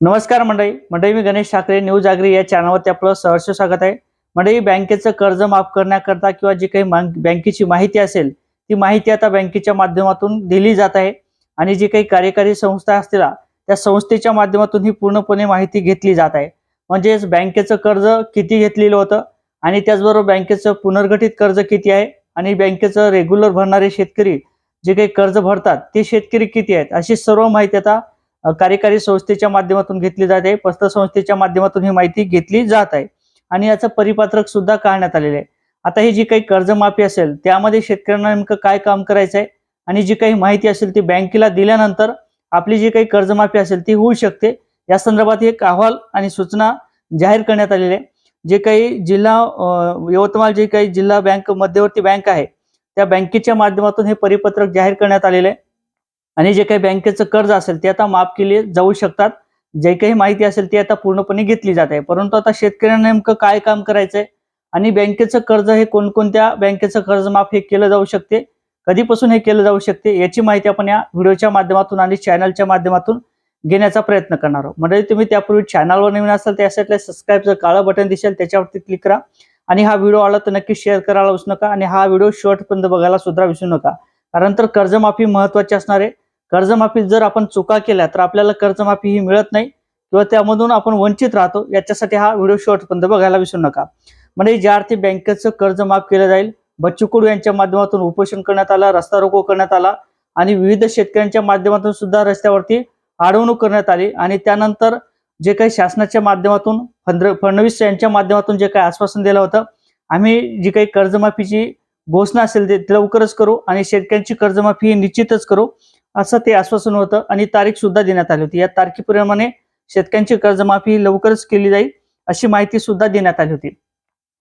नमस्कार मंडळी. मंडळी मी गणेश ठाकरे न्यूज आगरी या चॅनलवरती आपलं सहर्ष स्वागत आहे. मंडळी बँकेचं कर्ज माफ करण्याकरता किंवा जी काही बँकेची माहिती असेल ती माहिती आता बँकेच्या माध्यमातून दिली जात आहे. आणि जी काही कार्यकारी संस्था असतील त्या संस्थेच्या माध्यमातून ही पूर्णपणे माहिती घेतली जात आहे. म्हणजेच बँकेचं कर्ज किती घेतलेलं होतं आणि त्याचबरोबर बँकेचं पुनर्गठित कर्ज किती आहे आणि बँकेचं रेग्युलर भरणारे शेतकरी जे काही कर्ज भरतात ते शेतकरी किती आहेत अशी सर्व माहिती आता कार्यकारी संस्थेच्या माध्यमातून घेतली जाते पस्तसंस्थेच्या माध्यमातून ही माहिती घेतली जात आहे. आणि याचं परिपत्रक सुद्धा काढण्यात आलेलं आहे. आता ही जी काही कर्जमाफी असेल त्यामध्ये शेतकऱ्यांना नेमकं काय काम करायचं आहे? आणि जी काही माहिती असेल ती बँकेला दिल्यानंतर आपली जी काही कर्जमाफी असेल ती होऊ शकते. या संदर्भात एक अहवाल आणि सूचना जाहीर करण्यात आलेली आहे. जे काही जिल्हा यवतमाळ जे काही जिल्हा बँक मध्यवर्ती बँक आहे त्या बँकेच्या माध्यमातून हे परिपत्रक जाहीर करण्यात आलेले आहे. आणि जे काही बँकेचं कर्ज असेल ते आता माफ केले जाऊ शकतात. जे काही माहिती असेल ती आता पूर्णपणे घेतली जात आहे. परंतु आता शेतकऱ्यांना नेमकं काय काम करायचंय? आणि बँकेचं कर्ज हे कोणकोणत्या बँकेचं कर्ज माफ हे केलं जाऊ शकते? कधीपासून हे केलं जाऊ शकते? याची माहिती आपण या व्हिडिओच्या माध्यमातून आणि चॅनलच्या माध्यमातून घेण्याचा प्रयत्न करणार आहोत. म्हणजे तुम्ही त्यापूर्वी चॅनलवर नवीन असाल त्यासाठी सबस्क्राईबचं काळं बटन दिसेल त्याच्यावरती क्लिक करा. आणि हा व्हिडिओ आला तर नक्की शेअर करायला विसरू नका. आणि हा व्हिडिओ शॉर्टपर्यंत बघायला सुद्धा विसरू नका. कारण तर कर्जमाफी महत्वाची असणार आहे. कर्जमाफी जर आपण चुका केल्या तर आपल्याला कर्जमाफी ही मिळत नाही किंवा त्यामधून आपण वंचित राहतो याच्यासाठी हा व्हिडिओ शेवटपर्यंत बघायला विसरू नका. म्हणजे ज्या अर्थी बँकेचं कर्ज माफ केलं जाईल बच्चू कडू यांच्या माध्यमातून उपोषण करण्यात आला रस्ता रोको करण्यात आला आणि विविध शेतकऱ्यांच्या माध्यमातून सुद्धा रस्त्यावरती अडवणूक करण्यात आली आणि त्यानंतर जे काही शासनाच्या माध्यमातून फंद्र- फडणवीस यांच्या माध्यमातून जे काही आश्वासन दिलं होतं आम्ही जी काही कर्जमाफीची घोषणा असेल ते ते लवकरच करू आणि शेतकऱ्यांची कर्जमाफी ही निश्चितच करू. असं ते आश्वासन होतं आणि तारीख सुद्धा देण्यात आली होती. या तारखेप्रमाणे शेतकऱ्यांची कर्जमाफी लवकरच केली जाईल अशी माहिती सुद्धा देण्यात आली होती.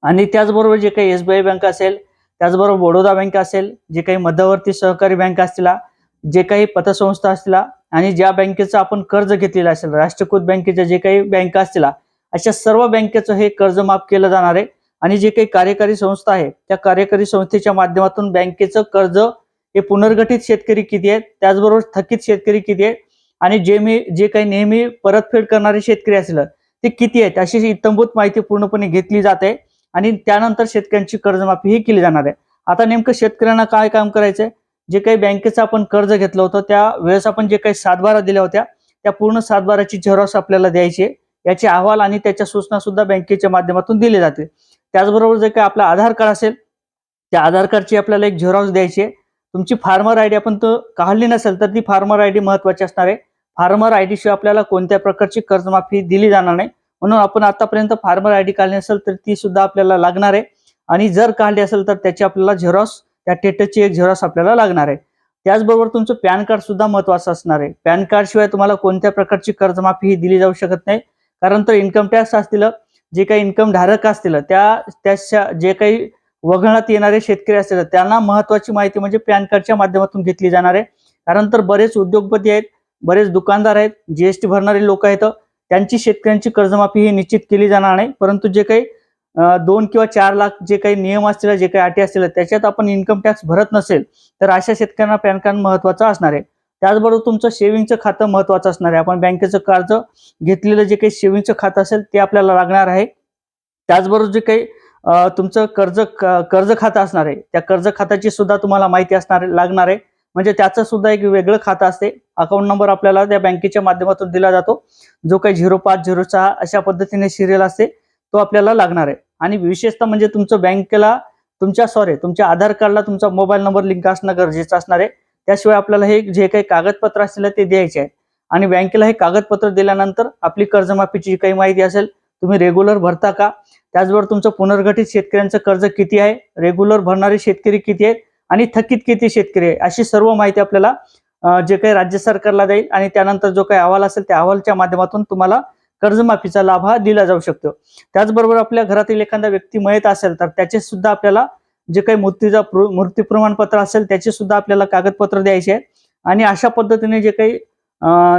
आणि त्याचबरोबर जे काही एसबीआय बँक असेल त्याचबरोबर बडोदा बँक असेल जे काही मध्यवर्ती सहकारी बँक असतील जे काही पतसंस्था असतील आणि ज्या बँकेचं आपण कर्ज घेतलेलं असेल राष्ट्रीयकृत बँकेच्या जे काही बँका असतील अशा सर्व बँकेचं हे कर्ज माफ केलं जाणार आहे. आणि जे काही कार्यकारी संस्था आहे त्या कार्यकारी संस्थेच्या माध्यमातून बँकेचं कर्ज हे पुनर्गठित शेतकरी किती आहेत? त्याचबरोबर थकीत शेतकरी किती आहेत? आणि जे मी जे काही नेहमी परतफेड करणारे शेतकरी असतील ते किती आहेत? अशी इतंभूत माहिती पूर्णपणे घेतली जाते आणि त्यानंतर शेतकऱ्यांची कर्जमाफी ही केली जाणार आहे. आता नेमकं शेतकऱ्यांना काय काम करायचंय? जे काही बँकेचं आपण कर्ज घेतलं होतं त्या वेळेस आपण जे काही सातबारा दिल्या होत्या त्या पूर्ण सातबाराची झेरॉक्स आपल्याला द्यायची याचे अहवाल आणि त्याच्या सूचना सुद्धा बँकेच्या माध्यमातून दिले जाते त्याचबरोबर जे काही आपला आधार कार्ड असेल त्या आधार कार्डची आपल्याला एक झेरॉक्स द्यायची आहे. तुमची फार्मर आय डी आपण तर काढली नसेल तर ती फार्मर आय डी महत्वाची असणार आहे. फार्मर आय डी शिवाय आपल्याला कोणत्या प्रकारची कर्जमाफी दिली जाणार नाही. म्हणून आपण आतापर्यंत फार्मर आय डी काढली नसेल तर ती सुद्धा आपल्याला लागणार आहे. आणि जर काढली असेल तर त्याची आपल्याला झेरॉक्स त्या टेटची एक झेरॉक्स आपल्याला लागणार आहे. त्याचबरोबर तुमचं पॅन कार्ड सुद्धा महत्वाचं असणार आहे. पॅन कार्ड शिवाय तुम्हाला कोणत्या प्रकारची कर्जमाफी ही दिली जाऊ शकत नाही. कारण तर इन्कम टॅक्स असतील जे काही इन्कम धारक असतील त्या त्याच्या जे काही वगळण्यात येणारे शेतकरी असतील त्यांना महत्वाची माहिती म्हणजे पॅन कार्डच्या माध्यमातून घेतली जाणार आहे. कारण तर बरेच उद्योगपती आहेत बरेच दुकानदार आहेत जीएसटी भरणारे लोक आहेत त्यांची शेतकऱ्यांची कर्जमाफी ही निश्चित केली जाणार नाही. परंतु जे काही दोन किंवा चार लाख जे काही नियम असतील जे काही अटी असतील त्याच्यात आपण इन्कम टॅक्स भरत नसेल तर अशा शेतकऱ्यांना पॅन कार्ड महत्वाचं असणार आहे. त्याचबरोबर तुमचं सेव्हिंगचं खातं महत्वाचं असणार आहे. आपण बँकेचं कर्ज घेतलेलं जे काही सेव्हिंगचं खातं असेल ते आपल्याला लागणार आहे. त्याचबरोबर जे काही तुमचं कर्ज कर्ज खातं असणार आहे. त्या कर्ज खात्याची सुद्धा तुम्हाला माहिती असणार लागणार आहे. म्हणजे त्याचं सुद्धा एक वेगळं खातं असते. अकाउंट नंबर आपल्याला त्या बँकेच्या माध्यमातून दिला जातो. जो काही झिरो पाच झिरो सहा अशा पद्धतीने सिरियल असते तो आपल्याला लागणार आहे. आणि विशेषतः म्हणजे तुमचं बँकेला तुमच्या सॉरी तुमच्या आधार कार्डला तुमचा मोबाईल नंबर लिंक असणं गरजेचं असणार आहे. त्याशिवाय आपल्याला हे जे काही कागदपत्र असतील ते द्यायचे आहे. आणि बँकेला हे कागदपत्र दिल्यानंतर आपली कर्जमाफीची काही माहिती असेल तुम्ही रेग्युलर भरता का? त्याचबरोबर तुमचं पुनर्गठित शेतकऱ्यांचं कर्ज किती आहे? रेग्युलर भरणारे शेतकरी किती आहेत? आणि थकीत किती शेतकरी आहे? अशी सर्व माहिती आपल्याला जे काही राज्य सरकारला जाईल आणि त्यानंतर जो काही अहवाल असेल त्या अहवालच्या माध्यमातून तुम्हाला कर्जमाफीचा लाभ हा दिला जाऊ शकतो. त्याचबरोबर आपल्या घरातील एखादा व्यक्ती मयत असेल तर त्याचे सुद्धा आपल्याला जे काही मृत्यूचा मृत्यू प्रमाणपत्र असेल त्याचे सुद्धा आपल्याला कागदपत्र द्यायचे आहे आणि अशा पद्धतीने जे काही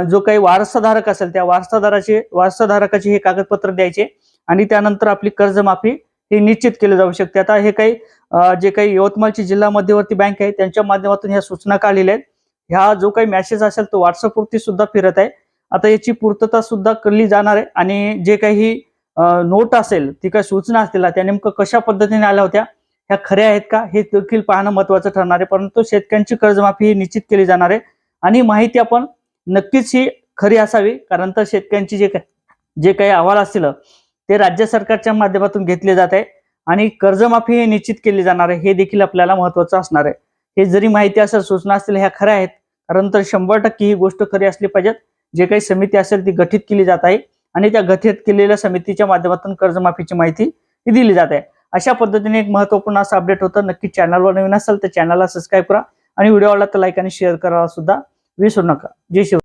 जो काही वारसाधारक असेल त्या वारसाधाराचे वारसाधारकाचे हे कागदपत्र द्यायचे. आणि त्यानंतर आपली कर्जमाफी ही निश्चित केली जाऊ शकते. आता हे काही जे काही यवतमाळची जिल्हा मध्यवर्ती बँक आहे त्यांच्या माध्यमातून ह्या सूचना काढलेल्या आहेत? ह्या जो काही मेसेज असेल तो व्हॉट्सअपवरती सुद्धा फिरत आहे. आता याची पूर्तता सुद्धा केली जाणार आहे आणि जे काही नोट असेल ती काही सूचना असतील त्या नेमकं कशा पद्धतीने आल्या होत्या ह्या खऱ्या आहेत का हे देखील पाहणं महत्वाचं ठरणार आहे. परंतु शेतकऱ्यांची कर्जमाफी ही निश्चित केली जाणार आहे आणि माहिती आपण नक्कीच ही खरी असावी. कारण तर शेतकऱ्यांची जे काही जे काही अहवाल असतील ते राज्य सरकारच्या माध्यमातून घेतले जात आहे. आणि कर्जमाफी हे निश्चित केली जाणार आहे. हे देखील आपल्याला महत्वाचं असणार आहे. हे जरी माहिती असेल सूचना असतील ह्या खऱ्या आहेत. कारण तर शंभर टक्के ही गोष्ट खरी असली पाहिजेत. जे काही समिती असेल ती गठीत केली जात आहे. आणि त्या गठीत केलेल्या समितीच्या माध्यमातून कर्जमाफीची माहिती ही दिली जात आहे. अशा पद्धतीने एक महत्त्वपूर्ण असं अपडेट होतं. नक्की चॅनलवर नवीन असेल तर चॅनलला सबस्क्राईब करा. आणि व्हिडिओ आवडला तर लाईक आणि शेअर करायला सुद्धा विसरू नका. जय शिव.